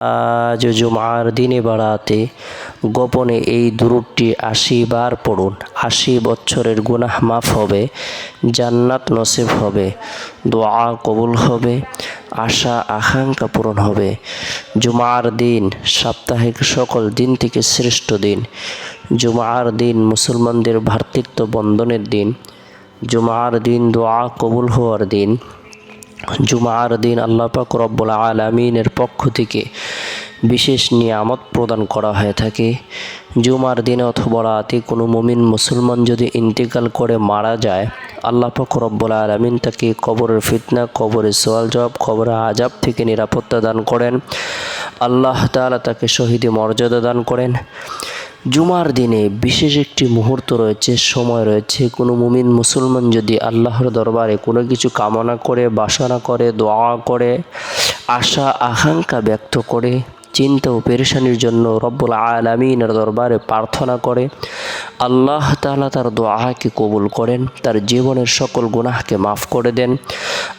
আজ জুমার দিনে বাড়াতে গোপনে এই দুরুদটি আশি বার পড়ুন। আশি বছরের গুনাহ মাফ হবে, জান্নাত নসিব হবে, দোয়া কবুল হবে, আশা, আকাঙ্ক্ষা পূরণ হবে। জুমার দিন সাপ্তাহিক সকল দিন থেকে শ্রেষ্ঠ দিন। জুমার দিন মুসলমানদের ভ্রাতৃত্ব বন্ধনের দিন। জুমার দিন দোয়া কবুল হওয়ার দিন। জুমার দিন আল্লাহ পাক রব্বুল আলমিনের পক্ষ থেকে বিশেষ নিয়ামত প্রদান করা হয়ে থাকে। জুমার দিনে অথবা রাতে কোনো মুমিন মুসলমান যদি ইন্তেকাল করে মারা যায়, আল্লাহ পাক রব্বুল আলমিন তাকে কবরের ফিতনা, কবরের সোয়াল জবাব কবরের আজাব থেকে নিরাপত্তা দান করেন। আল্লাহ তালা তাকে শহীদে মর্যাদা দান করেন। জুমার দিনে বিশেষ একটি মুহূর্ত রয়েছে, সময় রয়েছে। কোনো মুমিন মুসলমান যদি আল্লাহর দরবারে কোনো কিছু কামনা করে, বাসনা করে, দোয়া করে, আশা, আকাঙ্ক্ষা ব্যক্ত করে, চিন্তা ও পেরেশানির জন্য রব্বুল আলমিনের দরবারে প্রার্থনা করে, আল্লাহ তালা তার দোয়াকে কবুল করেন, তার জীবনের সকল গুনাহকে মাফ করে দেন,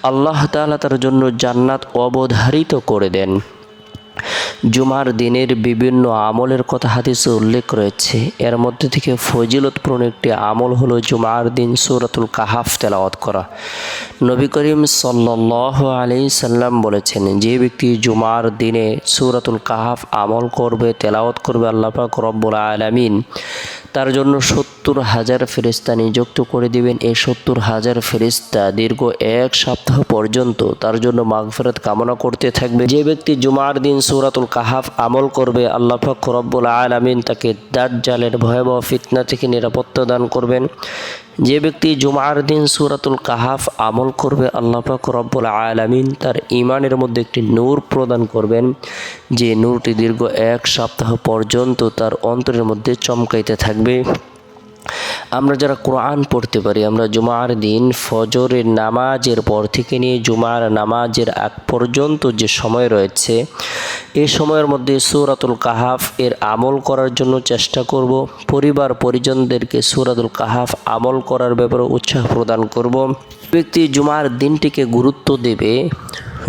আল্লাহ তাআলা তার জন্য জান্নাত অবধারিত করে দেন। জুমার দিনের বিভিন্ন আমলের কথা হাদিসে উল্লেখ রয়েছে। এর মধ্যে থেকে ফজিলতপূর্ণ একটি আমল হলো জুমার দিন সুরাতুল কাহাফ তেলাওয়াত করা। নবী করিম সাল্লাহ আলি সাল্লাম বলেছেন, যে ব্যক্তি জুমার দিনে সুরাতুল কাহাফ আমল করবে, তেলাওয়াত করবে আল্লাহ পাক রব্বুল আলামিন তার জন্য সত্তর হাজার ফেরিস্তা নিযুক্ত করে দিবেন। এই সত্তর হাজার ফেরিস্তা দীর্ঘ এক সপ্তাহ পর্যন্ত তার জন্য মাগফেরত কামনা করতে থাকবে। যে ব্যক্তি জুমার দিন সৌরাতুল কাহাফ আমল করবে, আল্লাহ রব্বুল আলামিন তাকে দাজ্জালের ভয়াবহ ফিতনা থেকে নিরাপত্তা দান করবেন। যে ব্যক্তি জুমার দিন সুরাতুল কাহাফ আমল করবে, আল্লাহ পাক রব্বুল আলামিন তার ইমানের মধ্যে একটি নূর প্রদান করবেন, যে নূরটি দীর্ঘ এক সপ্তাহ পর্যন্ত তার অন্তরের মধ্যে চমকাইতে থাকবে। আমরা যারা কোরআন পড়তে পারি, আমরা জুমার দিন ফজরের নামাজের পর থেকে নিয়ে জুমার নামাজের আগ পর্যন্ত যে সময় রয়েছে, এ সময়ের মধ্যে সূরাতুল কাহাফ এর আমল করার জন্য চেষ্টা করব। পরিবার পরিজনদেরকে সূরাতুল কাহাফ আমল করার ব্যাপারে উৎসাহ প্রদান করব। ব্যক্তি জুমার দিনটিকে গুরুত্ব দেবে।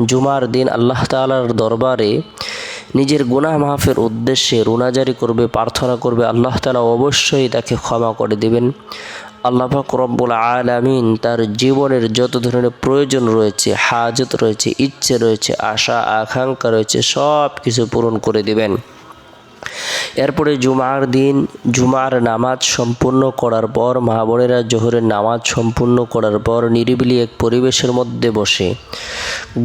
জুমার দিন আল্লাহ তাআলার দরবারে নিজের গুনাহ মাহাফের উদ্দেশ্যে রুনাজারি করবে, প্রার্থনা করবে, আল্লাহ তালা অবশ্যই তাকে ক্ষমা করে দেবেন। আল্লাহ পাক রব্বুল আলামিন তার জীবনের যত ধরনের প্রয়োজন রয়েছে, হাজত রয়েছে, ইচ্ছে রয়েছে, আশা, আকাঙ্ক্ষা রয়েছে সব কিছু পূরণ করে দিবেন। এরপরে জুমার দিন, জুমার নামাজ সম্পূর্ণ করার পর মা জোহরের নামাজ সম্পূর্ণ করার পর নিরিবিলি এক পরিবেশের মধ্যে বসে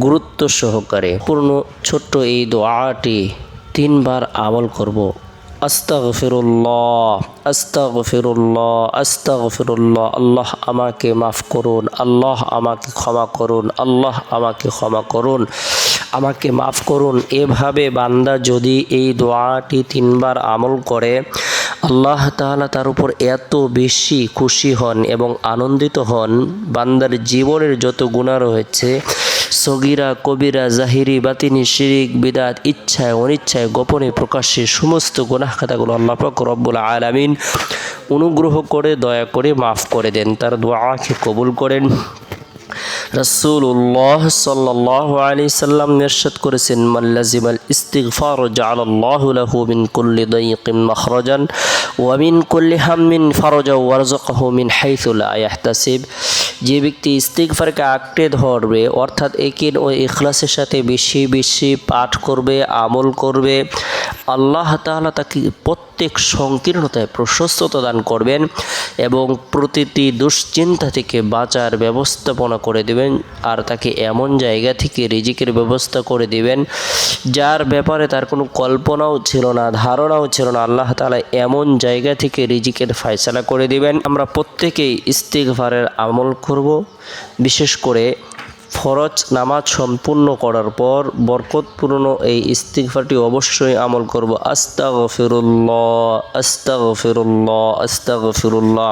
গুরুত্ব সহকারে পূর্ণ ছোট্ট এই দোয়াটি তিনবার আমল করব। আস্তাগফিরুল্লাহ আস্তাগফিরুল্লাহ আস্তাগফিরুল্লাহ। আল্লাহ আমাকে মাফ করুন, আল্লাহ আমাকে ক্ষমা করুন, আল্লাহ আমাকে ক্ষমা করুন। আমাকে মাফ করুন। এভাবে বান্দা যদি এই দোয়াটি তিনবার আমল করে, আল্লাহ তাআলা তার উপর এত বেশি খুশি হন এবং আনন্দিত হন। বান্দার জীবনের যত গুণা রয়েছে, সগিরা, কবিরা, জাহিরি, বাতিনি, শিরিক, বিদাত, ইচ্ছায়, অনিচ্ছায়, গোপনে প্রকাশ্যে সমস্ত গুনাহ খাতাগুলো আল্লাহ পাক রব্বুল আলামিন অনুগ্রহ করে, দয়া করে মাফ করে দেন। তার দোয়াকে কবুল করেন। রাসূলুল্লাহ সাল্লাহ আলী সাল্লাম নির্শাদ করেছেন মাল্লাজিমাল ইস্তিগফার জাআলাল্লাহু লাহু মিন কুল্লি দাইকিন মাখরাজান ওয়া মিন কুল্লি হাম্মিন ফারজা ওয়ারযাকাহু মিন হাইথু লা ইয়াহতাসিব যে ব্যক্তি ইস্তিগফারকে আঁকড়ে ধরবে, অর্থাৎ একিন ও ইখলাসের সাথে বেশি বেশি পাঠ করবে, আমল করবে, আল্লাহ তাআলা তাকে প্রত্যেক সংকীর্ণতায় প্রশস্ততা দান করবেন এবং প্রতিটি দুশ্চিন্তা থেকে বাঁচার ব্যবস্থাপনা করে দেবেন আর তাকে এমন জায়গা থেকে রিজিকের ব্যবস্থা করে দিবেন যার ব্যাপারে তার কোনো কল্পনাও ছিল না, ধারণাও ছিল না। আল্লাহ তালা এমন জায়গা থেকে রিজিকের ফয়সালা করে দিবেন। আমরা প্রত্যেকেই ইস্তিগফারের আমল করব, বিশেষ করে ফরজ নামাজ সম্পূর্ণ করার পর বরকতপূর্ণ এই ইস্তিকফাটি অবশ্যই আমল করব। আস্তাগ ফিরুল্লাহ আস্তাগ ফিরুল্লাহ আস্তাগ ফিরুল্লাহ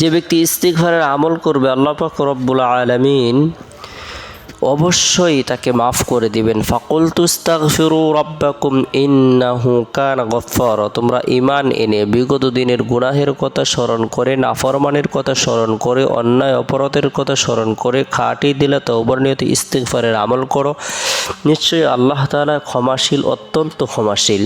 যে ব্যক্তি ইস্তিকফারের আমল করবে, আল্লাহ পাক রব্বুল আলামিন অবশ্যই তাকে মাফ করে দিবেন। ফাকুল তুস্তাগফিরু রাব্বাকুম ইন্নাহু কানা গফফারা। তোমরা ইমান এনে বিগত দিনের গুনাহের কথা স্মরণ করে, নাফরমানের কথা স্মরণ করে, অন্যায় অপরাধের কথা স্মরণ করে খাটি দিলে তওবার নিয়তে ইস্তিগফারের আমল করো। নিশ্চয়ই আল্লাহ তালা ক্ষমাশীল, অত্যন্ত ক্ষমাশীল।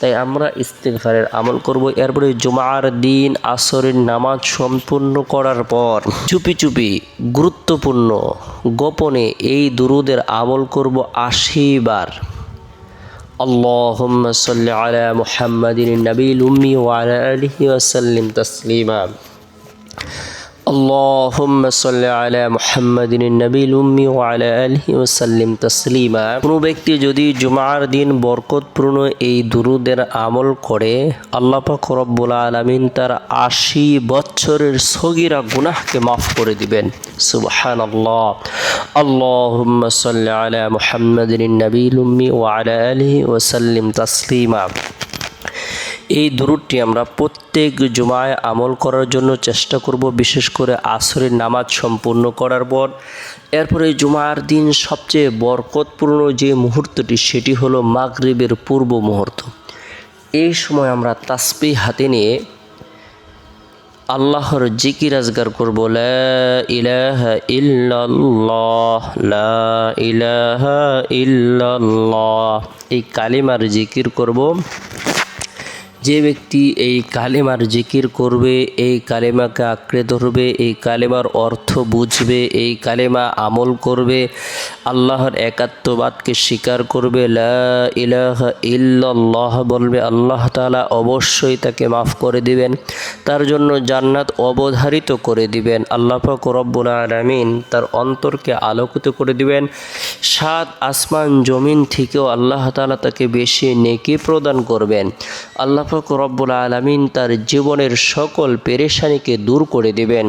তাই আমরা ইস্তিগফারের আমল করব। এরপরে জুমার দিন, আসরের নামাজ সম্পূর্ণ করার পর, চুপি চুপি, গুরুত্বপূর্ণ, গোপনে এই দুরুদের আমল করব আশি বার اللهم صل على محمد النبي الأمي وعلى آله وسلم تسليما اللهم صل على محمد النبي الأمي وعلى آله وسلم تسليما কোনো ব্যক্তি যদি জুমার দিন বরকতপূর্ণ এই দুরুদের আমল করে আল্লাহ পাক রব্বুল আলামিন তার আশি বছরের সগিরা গুনাহকে মাফ করে দিবেন সুবহানাল্লাহ اللهم صل على محمد النبي الأمي وعلى آله وسلم تسليما এই দুরুদটি আমরা প্রত্যেক জুমায় আমল করার জন্য চেষ্টা করব, বিশেষ করে আসরের নামাজ সম্পূর্ণ করার পর। এরপরে জুমার দিন সবচেয়ে বরকতপূর্ণ যে মুহূর্তটি, সেটি হলো মাগরিবের পূর্ব মুহূর্ত। এই সময় আমরা তাসপি হাতে নিয়ে আল্লাহর জিকির আজগার করব ইলাহা ইল্লাল্লাহ, লা এই কালিমার জিকির করব। যে ব্যক্তি এই কালেমার জিকির করবে, এই কালেমাকে আঁকড়ে ধরবে, এই কালেমার অর্থ বুঝবে, এই কালেমা আমল করবে, আল্লাহর একাত্মবাদকে স্বীকার করবে ইলাহা বলবে, আল্লাহ তাআলা অবশ্যই তাকে মাফ করে দিবেন। তার জন্য জান্নাত অবধারিত করে দিবেন। আল্লাহ রব্বুল আলামিন তার অন্তরকে আলোকিত করে দিবেন। সাত আসমান জমিন থেকেও আল্লাহ তাআলা তাকে বেশি নেকি প্রদান করবেন। আল্লাহ পাক রব্বুল আলমিন তার জীবনের সকল পেরেশানিকে দূর করে দেবেন।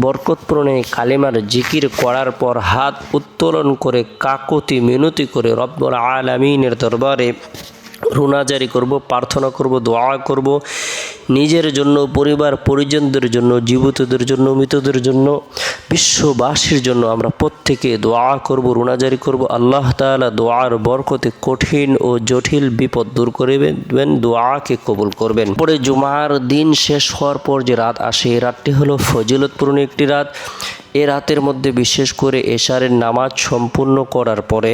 বরকতপূরণে কালেমার জিকির করার পর হাত উত্তোলন করে কাকতি মিনতি করে রব্বুল আলমিনের দরবারে রুনাজারি করব, প্রার্থনা করব, দোয়া করব। নিজের জন্য, পরিবার, পরিজনদের জন্য, জীবিতদের জন্য, মৃতদের জন্য, বিশ্ববাসীর জন্য আমরা প্রত্যেকে দোয়া করব, রোনাজারি করব। আল্লাহ তালা দোয়ার বরকতে কঠিন ও জটিল বিপদ দূর করবেন, দোয়াকে কবুল করবেন। পরে জুমার দিন শেষ হওয়ার পর যে রাত আসে, এই রাতটি হলো ফজিলতপূর্ণ একটি রাত। এ রাতের মধ্যে বিশেষ করে এশারের নামাজ সম্পূর্ণ করার পরে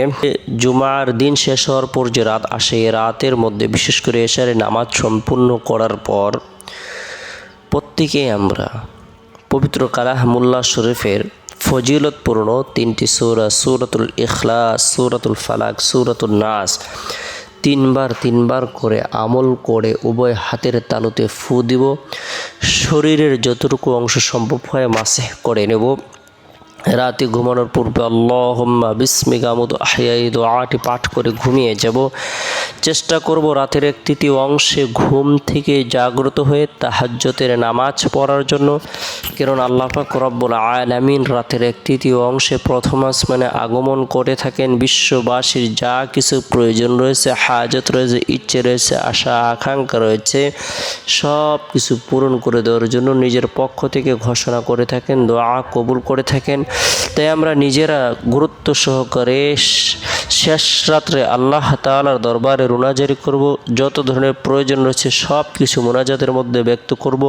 জুমার দিন শেষ হওয়ার পর যে রাত আসে, এ রাতের মধ্যে বিশেষ করে এশারের নামাজ সম্পূর্ণ করার পর প্রত্যেকেই আমরা পবিত্র কালাহমুল্লাহ শরীফের ফজিলতপূর্ণ তিনটি সূরা, সূরাতুল ইখলাস, সুরাতুল ফালাক সূরাতুল নাস তিনবার তিনবার করে আমল করে উভয় হাতের তালুতে ফু দিব। শরীরের যতটুকু অংশ সম্ভব হয় মাসে করে নেব। রাতে ঘুমানোর পূর্বে আল্লাহম্মা বিস্মিকা মতো আহিয়াই দোয়াটি পাঠ করে ঘুমিয়ে যাব। চেষ্টা করব রাতের এক তৃতীয় অংশে ঘুম থেকে জাগ্রত হয়ে তাহাজ্জতের নামাজ পড়ার জন্য। কারণ আল্লাহ পাক রব্বুল আলামিন রাতের এক তৃতীয় অংশে প্রথম আসমানে আগমন করে থাকেন। বিশ্ববাসীর যা কিছু প্রয়োজন রয়েছে, হাজত রয়েছে, ইচ্ছে রয়েছে, আশা, আকাঙ্ক্ষা রয়েছে, সব কিছু পূরণ করে দেওয়ার জন্য নিজের পক্ষ থেকে ঘোষণা করে থাকেন, দোয়া কবুল করে থাকেন। তাই আমরা নিজেরা গুরুত্ব সহকারে শেষ রাত্রে আল্লাহ তালার দরবারে রোনাজারি করব। যত ধরনের প্রয়োজন রয়েছে সব কিছু মোনাজাতের মধ্যে ব্যক্ত করব।